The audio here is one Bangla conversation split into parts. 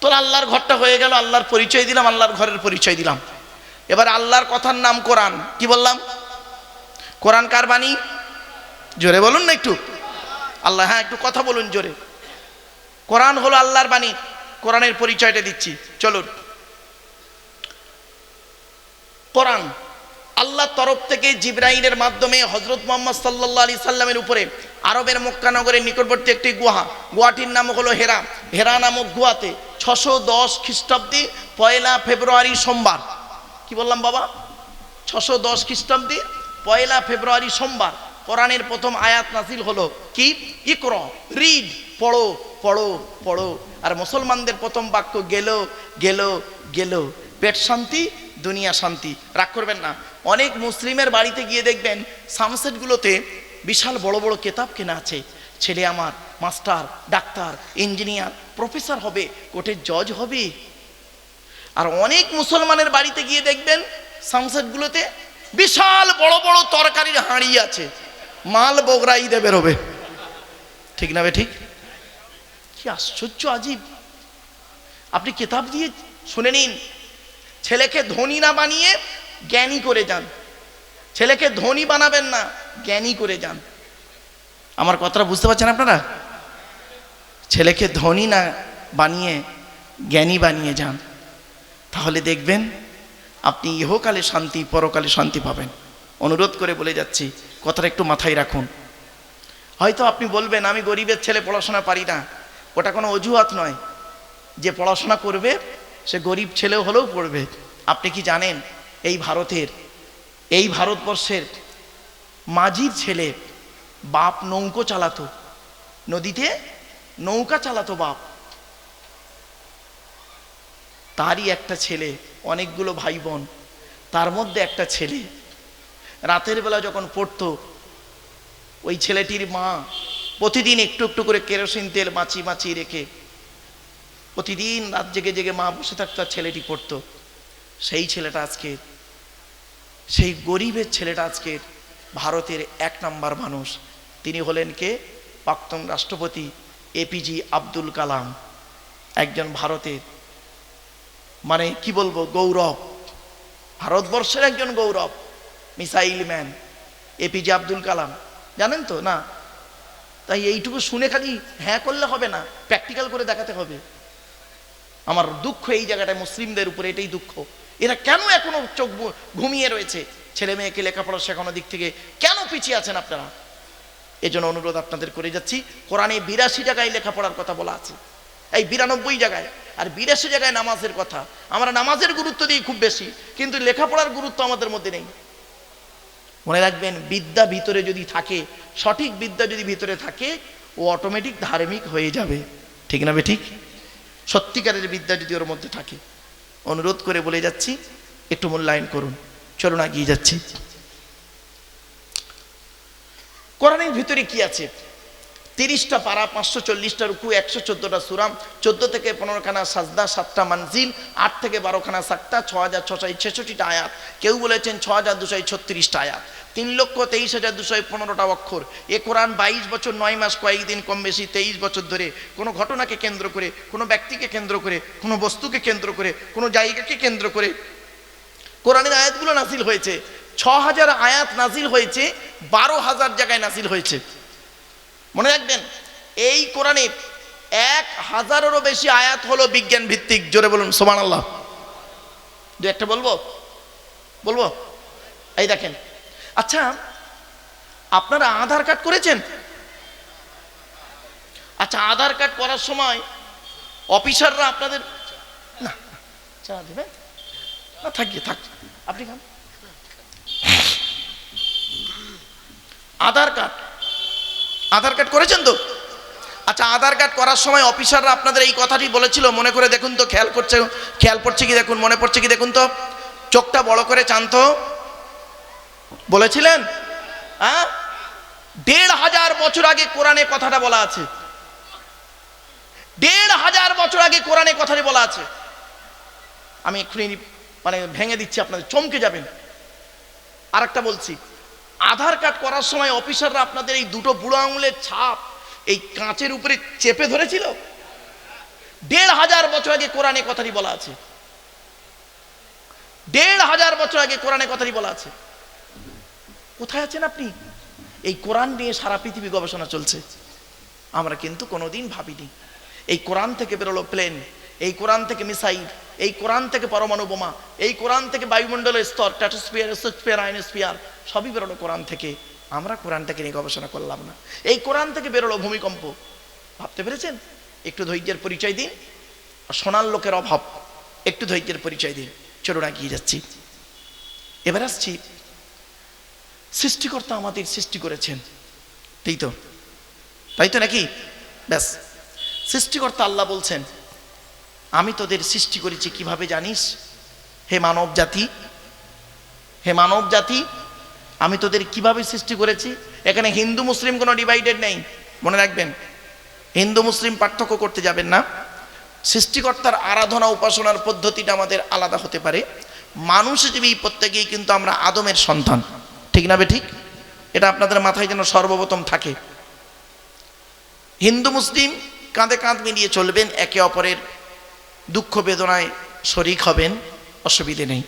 তোর আল্লাহর ঘরটা হয়ে গেল, আল্লাহর পরিচয় দিলাম, আল্লাহর ঘরের পরিচয় দিলাম। এবার আল্লাহর কথার নাম কোরআন। কি বললাম? কোরআন কার বাণী? জোরে বলুন না একটু। আল্লাহ হ্যাঁ একটু কথা বলুন জোরে। কোরআন হলো আল্লাহর বাণী। কোরআনের পরিচয়টা দিচ্ছি। চলুন। কোরআন আল্লাহর তরফ থেকে জিব্রাইলের মাধ্যমে হজরত মোহাম্মদ সাল্লাহ আলি সাল্লামের উপরে আরবের মক্কানগরের নিকটবর্তী একটি গুহা। গুহাটির নাম হলো হেরা। হেরা নামক গুহাতে ছশো দশ খ্রিস্টাব্দে পয়লা ফেব্রুয়ারি সোমবার। কি বললাম বাবা? ছশো দশ খ্রিস্টাব্দে পয়লা ফেব্রুয়ারি সোমবার। কোরআনের প্রথম আয়াত নাসিল হলো কি? ইকর, রিড, পড়ো পড়ো পড়ো। আর মুসলমানদের প্রথম বাক্য গেল গেল গেল। পেট শান্তি, দুনিয়া শান্তি। রাগ করবেন না। অনেক মুসলিমের বাড়িতে গিয়ে দেখবেন সামসেটগুলোতে বিশাল বড় বড় কেতাব কেনা আছে। ছেলে আমার, মাস্টার, ডাক্তার, ইঞ্জিনিয়ার, প্রফেসর হবে, কোর্টের জজ হবে। আর অনেক মুসলমানের বাড়িতে গিয়ে দেখবেন সামসেটগুলোতে বিশাল বড় বড় তরকারির হাঁড়ি আছে। মাল বগরা ঈদে বেরোবে। ঠিক না ঠিক? কি আশ্চর্য আজীব। আপনি কেতাব দিয়ে শুনে নিন। ছেলেকে ধনী না বানিয়ে জ্ঞানী করে যান। ছেলেকে ধনী বানাবেন না, জ্ঞানী করে যান। আমার কথাটা বুঝতে পারছেন আপনারা? ছেলেকে ধনী না বানিয়ে, জ্ঞানী বানিয়ে যান। তাহলে দেখবেন আপনি ইহকালে শান্তি, পরকালে শান্তি পাবেন। অনুরোধ করে বলে যাচ্ছি, কথাটা একটু মাথায় রাখুন। হয়তো আপনি বলবেন, আমি গরিবের ছেলে, পড়াশোনা পারি না। ওটা কোনো অজুহাত নয়। যে পড়াশোনা করবে, সে গরিব ছেলেও হলেও পড়বে। আপনি কি জানেন, এই ভারতের, এই ভারতবর্ষের মাঝির ছেলে বাপ নৌকো চালাতো। নদীতে নৌকা চালাতো বাপ। তারই একটা ছেলে, অনেকগুলো ভাই বোন তার মধ্যে একটা ছেলে। রাতের বেলা যখন পড়তো, ওই ছেলেটির মা প্রতিদিন একটু একটু করে কেরোসিন তেল মাছি মাছি রেখে, প্রতিদিন রাত জেগে জেগে মা বসে থাকতো আর ছেলেটি পড়তো। সেই ছেলেটা আজকে, সেই গরিবের ছেলেটা আজকে ভারতের এক নাম্বার মানুষ। তিনি হলেন কে? প্রাক্তন রাষ্ট্রপতি এপিজি আব্দুল কালাম, একজন ভারতের মানে কি বলব, গৌরব, ভারতবর্ষের একজন গৌরব, missile man APJ Abdul Kalam. জানেন তো? না? তাই এইটুকু শুনে খালি হ্যাঁ করলে হবে না প্র্যাকটিক্যাল করে দেখাতে হবে। আমার দুঃখ এই জায়গাটায়, মুসলিমদের উপরে এটাই দুঃখ। এরা কেন এখনও চোখ ঘুমিয়ে রয়েছে? ছেলে মেয়েকে লেখাপড়া শেখানোর দিক থেকে কেন পিছিয়ে আছেন আপনারা? এজন্য অনুরোধ আপনাদের করে যাচ্ছি। কোরআনে বিরাশি জায়গায় লেখাপড়ার কথা বলা আছে। এই বিরানব্বই জায়গায়। আর বিরাশি জায়গায় নামাজের কথা। আমরা নামাজের গুরুত্ব দিই খুব বেশি, কিন্তু লেখাপড়ার গুরুত্ব আমাদের মধ্যে নেই। মনে রাখবেন, বিদ্যা ভিতরে যদি থাকে, সঠিক বিদ্যা যদি ভিতরে থাকে, ও অটোমেটিক ধার্মিক হয়ে যাবে। ঠিক না ঠিক? সত্যিকারের বিদ্যা যদি ওর মধ্যে থাকে। অনুরোধ করে বলে যাচ্ছি, একটু মূল্যায়ন করুন। চলুন এগিয়ে যাচ্ছি। কোরআনের ভিতরে কি আছে? তিরিশটা পারা, পাঁচশো চল্লিশটা রুকু, একশো চোদ্দোটা সুরাম, চোদ্দ থেকে পনেরোখানা সাজদা, সাতটা মানজিল, আট থেকে বারোখানা সাক্তা ছ হাজার ছশো ছেষট্টিটা আয়াত। কেউ বলেছেন ছ হাজার দুশো ছত্রিশটা আয়াত। তিন লক্ষ তেইশ হাজার দুশো পনেরোটা অক্ষর। এ কোরআন বাইশ বছর, নয় মাস, কয়েকদিন কম বেশি, তেইশ বছর ধরে কোনো ঘটনাকে কেন্দ্র করে, কোনো ব্যক্তিকে কেন্দ্র করে, কোনো বস্তুকে কেন্দ্র করে, কোনো জায়গাকে কেন্দ্র করে কোরআনের আয়াতগুলো নাসিল হয়েছে। ছ হাজার আয়াত নাজিল হয়েছে বারো হাজার জায়গায় নাজিল হয়েছে। মনে রাখবেন, এই কোরআনে এক হাজারেরও বেশি আয়াত হলো বিজ্ঞান ভিত্তিক জোরে বলুন সোমান আল্লাহ দু একটা বলব? বলব? এই দেখেন। আচ্ছা আপনারা আধার কার্ড করেছেন? আচ্ছা আধার কার্ড করার সময় অফিসাররা আপনাদের না চা দেবেন? না থাকিয়ে থাক। আপনি খান। আধার কার্ড। আধার কার্ড করেছেন তো? আচ্ছা আধার কার্ড করার সময় অফিসাররা আপনাদের এই কথাটি বলেছিল, মনে করে দেখুন তো, খেয়াল করছে, খেয়াল পড়ছে কি দেখুন, মনে পড়ছে কি দেখুন তো? চোখটা বড় করে চান তো বলেছিলেন? হ্যাঁ? দেড় হাজার বছর আগে কোরআনে কথাটা বলা আছে। দেড় হাজার বছর আগে কোরআনে কথাটি বলা আছে। আমি এক্ষুনি মানে ভেঙে দিচ্ছি আপনাদের, চমকে যাবেন। আর একটা বলছি আধার কার্ড করার সময় অফিসাররা আপনাদের এই দুটো বুড়ো আঙুলের ছাপ এই কাঁচের উপরে চেপে ধরেছিল? দেড় হাজার বছর আগে কোরআনে কথাটি বলা আছে। দেড় হাজার বছর আগে কোরআনে কথাটি বলা আছে। কোথায় আছেন আপনি? এই কোরআন নিয়ে সারা পৃথিবী গবেষণা চলছে। আমরা কিন্তু কোনোদিন ভাবিনি। এই কোরআন থেকে বেরোলো প্লেন। এই কোরআন থেকে মিসাইল, এই কোরআন থেকে পরমাণু বোমা, এই কোরআন থেকে বায়ুমণ্ডলের স্তর ট্যাটোস্ফিয়ার এসোস্ফিয়ার আইনোস্ফিয়ার, সবই বেরোলো কোরআন থেকে। আমরা কোরআনটাকে নিয়ে গবেষণা করলাম না। এই কোরআন থেকে বেরোলো ভূমিকম্প। ভাবতে পেরেছেন? একটু ধৈর্যের পরিচয় দিন। সোনার লোকের অভাব। একটু ধৈর্যের পরিচয় দিন। চলুন এগিয়ে যাচ্ছি। এবার আসছি। সৃষ্টিকর্তা আমাদের সৃষ্টি করেছেন। তাই তো? তাই তো নাকি? ব্যাস। সৃষ্টিকর্তা আল্লাহ বলছেন আমি তোদের সৃষ্টি করেছি কীভাবে জানিস? হে মানব জাতি, হে মানব জাতি, আমি তোদের কীভাবে সৃষ্টি করেছি? এখানে হিন্দু, মুসলিম কোনো ডিভাইডেড নেই। মনে রাখবেন, হিন্দু, মুসলিম পার্থক্য করতে যাবেন না। সৃষ্টিকর্তার আরাধনা, উপাসনার পদ্ধতিটা আমাদের আলাদা হতে পারে। মানুষ এই প্রত্যেকেই কিন্তু আমরা আদমের সন্তান। ঠিক না ঠিক? এটা আপনাদের মাথায় যেন সর্বপ্রথম থাকে। হিন্দু, মুসলিম কাঁধে কাঁধ মিলিয়ে চলবেন, একে অপরের দুঃখ বেদনায় শরিক হবেন অসুবিধে নেই।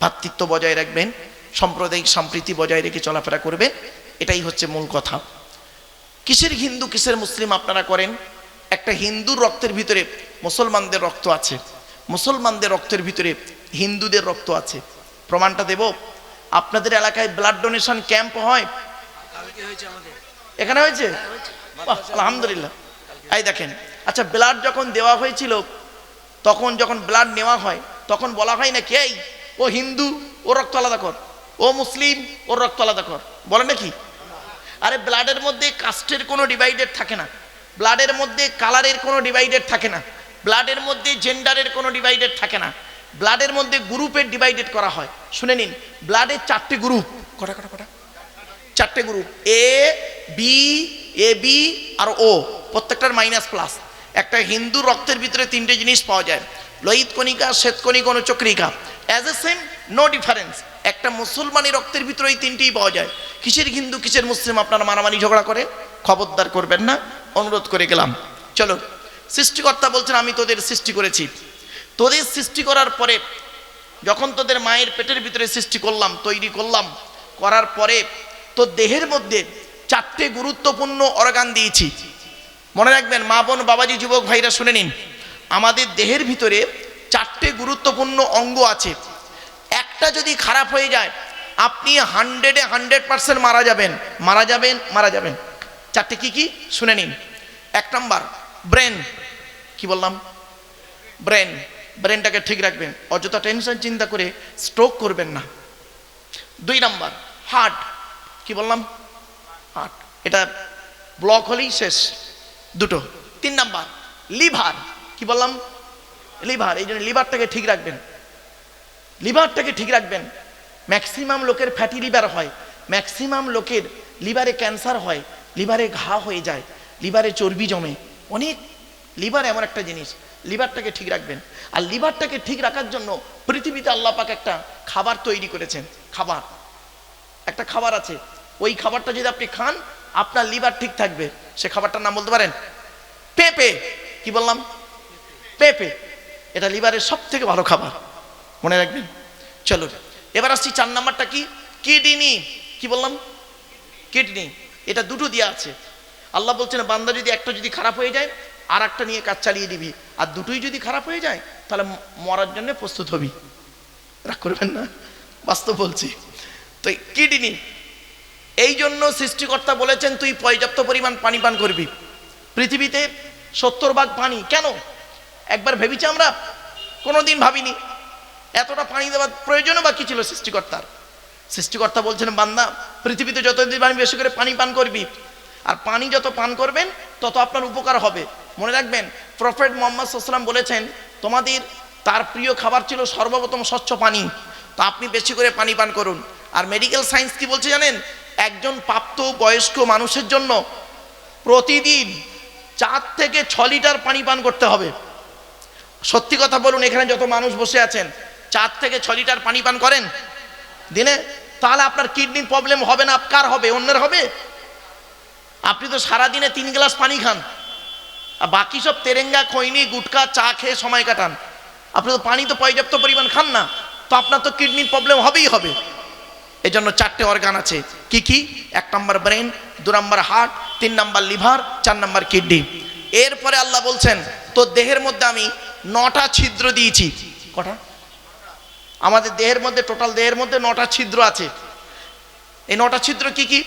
ভ্রাতৃত্ব বজায় রাখবেন সাম্প্রদায়িক সম্প্রীতি বজায় রেখে চলাফেরা করবেন এটাই হচ্ছে মূল কথা। কিসের হিন্দু কিসের মুসলিম আপনারা করেন? একটা হিন্দুর রক্তের ভিতরে মুসলমানদের রক্ত আছে। মুসলমানদের রক্তের ভিতরে হিন্দুদের রক্ত আছে। প্রমাণটা দেব? আপনাদের এলাকায় ব্লাড ডোনেশন ক্যাম্প হয়? এখানে হয়েছে? বাহ, আলহামদুলিল্লাহ। এই দেখেন আচ্ছা ব্লাড যখন দেওয়া হয়েছিল তখন যখন ব্লাড নেওয়া হয় তখন বলা হয় না কে ও হিন্দু ও রক্ত আলাদা কর। ও মুসলিম ওর রক্ত আলাদা কর। বলে নাকি? আরে ব্লাডের মধ্যে কাস্টের কোনো ডিভাইডেড থাকে না। ব্লাডের মধ্যে কালারের কোনো ডিভাইডেড থাকে না। ব্লাডের মধ্যে জেন্ডারের কোনো ডিভাইডেড থাকে না। ব্লাডের মধ্যে গ্রুপের ডিভাইডেড করা হয়। শুনে নিন ব্লাডের চারটে গ্রুপ কটা কটা কটা? চারটে group A B A B আর ও প্রত্যেকটার মাইনাস প্লাস একটা হিন্দু রক্তের ভিতরে তিনটে জিনিস পাওয়া যায়। লোহিত কণিকা শ্বেতকণিক অনুচক্রিকা। As a same no difference একটা মুসলমানি রক্তের ভিতরে এই তিনটেই পাওয়া যায়। কিসের হিন্দু, কিসের মুসলিম আপনারা মারামারি ঝগড়া করে? খবরদার করবেন না। অনুরোধ করে গেলাম। চলো, সৃষ্টিকর্তা বলছেন, আমি তোদের সৃষ্টি করেছি। তোদের সৃষ্টি করার পরে, যখন তোদের মায়ের পেটের ভিতরে সৃষ্টি করলাম, তৈরি করলাম, করার পরে তোর দেহের মধ্যে চারটে গুরুত্বপূর্ণ অর্গান দিয়েছি। মনে রাখবেন, মা বোন, বাবাজি, যুবক ভাইরা শুনে নিন। আমাদের দেহের ভিতরে চারটে গুরুত্বপূর্ণ অঙ্গ আছে। একটা যদি খারাপ হয়ে যায়, আপনি হান্ড্রেডে হান্ড্রেড পার্সেন্ট মারা যাবেন। মারা যাবেন মারা যাবেন। চারটে কি কি? শুনে নিন। এক নম্বর, ব্রেন। কি বললাম? ব্রেন। ব্রেনটাকে ঠিক রাখবেন। অযথা টেনশন, চিন্তা করে স্ট্রোক করবেন না। দুই নাম্বার, হার্ট। কি বললাম? হার্ট। এটা ব্লক হলেই শেষ। দুটো। তিন নাম্বার, লিভার। কি বললাম? লিভার, এই জন্য লিভারটাকে ঠিক রাখবেন। লিভারটাকে ঠিক রাখবেন। ম্যাক্সিমাম লোকের ফ্যাটি লিভার হয়। ম্যাক্সিমাম লোকের লিভারে ক্যান্সার হয়, লিভারে ঘা হয়ে যায়, লিভারে চর্বি জমে। অনেক লিভার এমন একটা জিনিস, লিভারটাকে ঠিক রাখবেন। আর লিভারটাকে ঠিক রাখার জন্য পৃথিবীতে আল্লাহ পাক একটা খাবার তৈরি করেছেন, খাবার। একটা খাবার আছে। ওই খাবারটা যদি আপনি খান আপনার লিভার ঠিক থাকবে। সে খাবারটার নাম বলতে পারেন? পেঁপে। কি বললাম? পেঁপে। এটা লিভারের সব থেকে ভালো খাবার। মনে রাখবেন? চলো এবার আসছি চার নাম্বারটা কি? কিডনি। কি বললাম? কিডনি। এটা দুটো দেওয়া আছে। আল্লাহ বলছেন, বান্দা যদি একটা যদি খারাপ হয়ে যায় আর একটা নিয়ে কাজ চালিয়ে দিবি। আর দুটোই যদি খারাপ হয়ে যায়, তাহলে মরার জন্য প্রস্তুত হবি। রাগ করবেন না? বাস্তব বলছি। তো কিডনি এই জন্য সৃষ্টিকর্তা বলেছেন, তুই পর্যাপ্ত পরিমাণ পানি পান করবি। পৃথিবীতে সত্তর ভাগ পানি, কেন? একবার ভেবেছি আমরা, কোনোদিন ভাবিনি। এতটা পানি দেওয়ার প্রয়োজনও বা কি ছিল সৃষ্টিকর্তার। সৃষ্টিকর্তা বলছেন, বান্দা, পৃথিবীতে যতদিন পানি বেশি করে পানি পান করবি, আর পানি যত পান করবেন, তত আপনার উপকার হবে। মনে রাখবেন, প্রফেট মোহাম্মদ সাল্লাম বলেছেন, তোমাদের তার প্রিয় খাবার ছিল সর্বপ্রথম স্বচ্ছ পানি। তো আপনি বেশি করে পানি পান করুন। আর মেডিকেল সায়েন্স কি বলছে জানেন? একজন প্রাপ্ত বয়স্ক মানুষের জন্য প্রতিদিন চার থেকে ছ লিটার পানি পান করতে হবে। সত্যি কথা বলুন, এখানে যত মানুষ বসে আছেন, চার থেকে ছ লিটার পানি পান করেন? দিনে? তাহলে আপনার কিডনির প্রবলেম হবে না, কার হবে? অন্যের হবে? আপনি তো সারাদিনে তিন গ্লাস পানি খান। আর বাকি সব তেরেঙ্গা, খৈনি, গুটকা, চা খেয়ে সময় কাটান। আপনি তো পানি তো পর্যাপ্ত পরিমাণ খান না, তো আপনার তো কিডনির প্রবলেম হবেই হবে। এজন্য চারটে অর্গান আছে। কি কি? এক নম্বর ব্রেন দু নম্বর হার্ট তিন নম্বর লিভার চার নম্বর কিডনি এরপরে আল্লাহ বলছেন, তো দেহের মধ্যে আমি নটা ছিদ্র দিয়েছি। কটা? আমাদের দেহের মধ্যে টোটাল দেহের মধ্যে নটা ছিদ্র আছে। এই নটা ছিদ্র কি কি?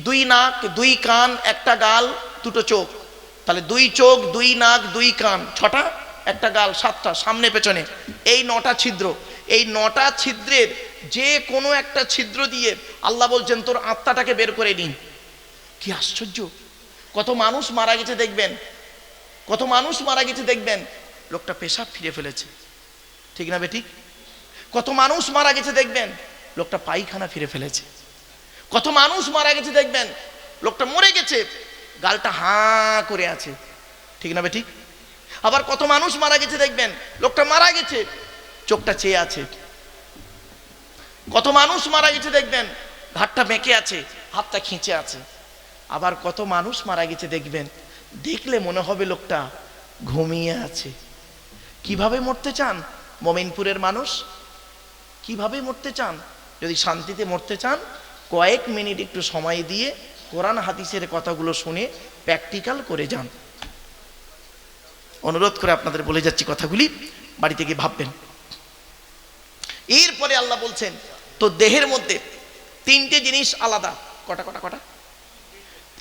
দুই নাক, দুই কান, একটা গাল, দুটো চোখ। তাহলে দুই চোখ, দুই নাক, দুই কান। ছটা? একটা গাল, সাতটা, সামনে, পেছনে। এই নটা ছিদ্র। এই নটা ছিদ্রের যে কোনো একটা ছিদ্র দিয়ে আল্লাহ বলছেন, তোর আত্মাটাকে বের করে নিন। কি আশ্চর্য! কত মানুষ মারা গেছে দেখবেন। কত মানুষ মারা গেছে দেখবেন। লোকটা পেশাব ফিরে ফেলেছে। ঠিক না বেঠিক কত মানুষ মারা গেছে দেখবেন। লোকটা পায়খানা ফিরে ফেলেছে। কত মানুষ মারা গেছে দেখবেন। লোকটা মরে গেছে। গালটা হাঁ করে আছে। ঠিক না ঠিক? আবার কত মানুষ মারা গেছে দেখবেন। লোকটা মারা গেছে। চোখটা চেয়ে আছে। কত মানুষ মারা গেছে দেখবেন। ঘাটটা বেঁকে আছে, হাতটা খিঁচে আছে। আবার কত মানুষ মারা গেছে দেখবেন। দেখলে মনে হবে লোকটা ঘুমিয়ে আছে। কীভাবে মরতে চান মোমিনপুরের মানুষ? কীভাবে মরতে চান? যদি শান্তিতে মরতে চান, কয়েক মিনিট একটু সময় দিয়ে কোরআন হাদিসের কথাগুলো শুনে প্র্যাকটিক্যাল করে যান। অনুরোধ করে আপনাদের বলে যাচ্ছি কথাগুলি। বাড়িতে গিয়ে ভাববেন। এরপরে আল্লাহ বলছেন তো দেহের মধ্যে তিনটে জিনিস আলাদা। কটা কটা কটা?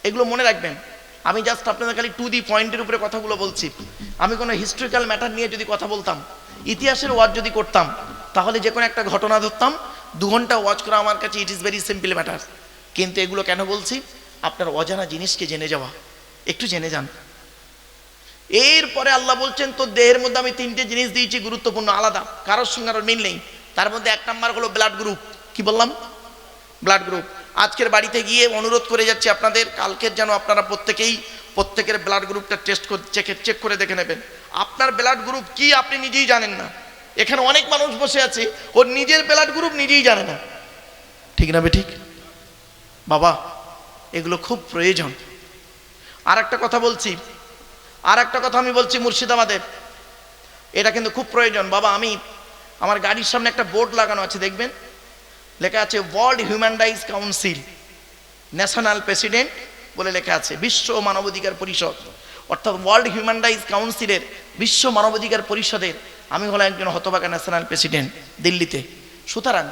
এগুলো মনে রাখবেন। আমি জাস্ট আপনাদের খালি টু দি পয়েন্টের উপরে কথাগুলো বলছি। আমি কোনো হিস্ট্রিক্যাল ম্যাটার নিয়ে যদি কথা বলতাম, ইতিহাসের ওয়াচ যদি করতাম, তাহলে যে কোনো একটা ঘটনা ধরতাম, দু ঘণ্টা ওয়াচ করা আমার কাছে it is very simple matter কিন্তু এগুলো কেন বলছি? আপনার অজানা জিনিসকে জেনে যাওয়া। একটু জেনে যান। এরপরে আল্লাহ বলছেন তো দেহের মধ্যে আমি তিনটে জিনিস দিয়েছি গুরুত্বপূর্ণ, আলাদা। কারোর সঙ্গে আরও মিল নেই। তার মধ্যে এক নাম্বার হলো ব্লাড গ্রুপ কি বললাম? ব্লাড গ্রুপ আজকের বাড়িতে গিয়ে অনুরোধ করে যাচ্ছি আপনাদের, কালকের যেন আপনারা প্রত্যেকেই প্রত্যেকের ব্লাড গ্রুপটা টেস্ট করে চেক চেক করে দেখে নেবেন। আপনার ব্লাড গ্রুপ কি আপনি নিজেই জানেন না। এখানে অনেক মানুষ বসে আছে, ওর নিজের ব্লাড গ্রুপ নিজেই জানে না। ঠিক না ঠিক? বাবা, এগুলো খুব প্রয়োজন। আর একটা কথা বলছি। আর একটা কথা আমি বলছি মুর্শিদাবাদের এটা কিন্তু খুব প্রয়োজন। বাবা, আমি আমার গাড়ির সামনে একটা বোর্ড লাগানো আছে, দেখবেন? লেখা আছে world human rights council, national president বলে লেখা আছে, বিশ্ব মানবাধিকার পরিষদ। অর্থাৎ ওয়ার্ল্ড হিউম্যান রাইটস কাউন্সিলের বিশ্ব মানবাধিকার পরিষদের, আমি হলাম একজন হতবাকা ন্যাশনাল প্রেসিডেন্ট দিল্লিতে। সুতরাং